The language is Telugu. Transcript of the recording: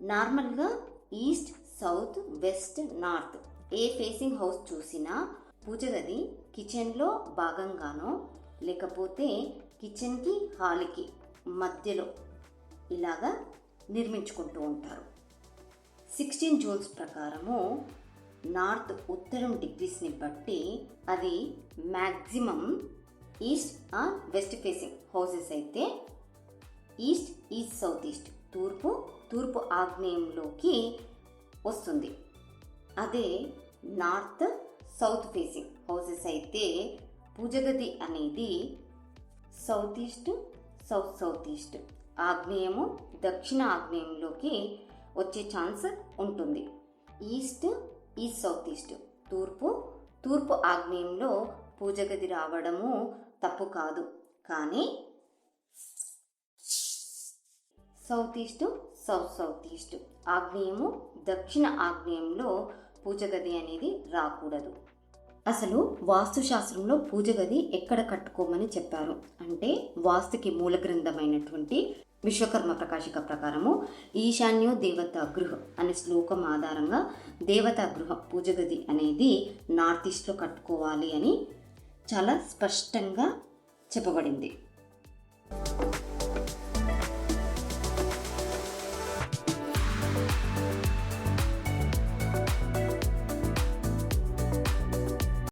నార్మల్గా ఈస్ట్ సౌత్ వెస్ట్ నార్త్ ఏ ఫేసింగ్ హౌస్ చూసినా పూజ గది కిచెన్లో భాగంగానో లేకపోతే కిచెన్కి హాల్కి మధ్యలో ఇలాగా నిర్మించుకుంటూ ఉంటారు. సిక్స్టీన్ జోన్స్ ప్రకారము నార్త్ ఉత్తరం డిగ్రీస్ని బట్టి అది maximum east or west facing houses అయితే ఈస్ట్ ఈస్ట్ సౌత్ ఈస్ట్ తూర్పు తూర్పు ఆగ్నేయంలోకి వస్తుంది. అదే నార్త్ సౌత్ ఫేసింగ్ హౌసెస్ అయితే పూజగది అనేది south east south south east ఆగ్నేయము దక్షిణ ఆగ్నేయంలోకి వచ్చే ఛాన్స్ ఉంటుంది. ఈస్ట్ ఈస్ట్ సౌత్ ఈస్ట్ తూర్పు తూర్పు ఆగ్నేయంలో పూజగది రావడము తప్పు కాదు. కానీ south east south south east ఆగ్నేయము దక్షిణ ఆగ్నేయంలో పూజగది అనేది రాకూడదు. అసలు వాస్తుశాస్త్రంలో పూజ గది ఎక్కడ కట్టుకోమని చెప్పారు? అంటే వాస్తుకి మూల గ్రంథమైనటువంటి విశ్వకర్మ ప్రకాశిక ప్రకారము ఈశాన్యో దేవతా గృహం అనే శ్లోకం ఆధారంగా దేవతా గృహ పూజ గది అనేది నార్త్ ఈస్ట్లో కట్టుకోవాలి అని చాలా స్పష్టంగా చెప్పబడింది.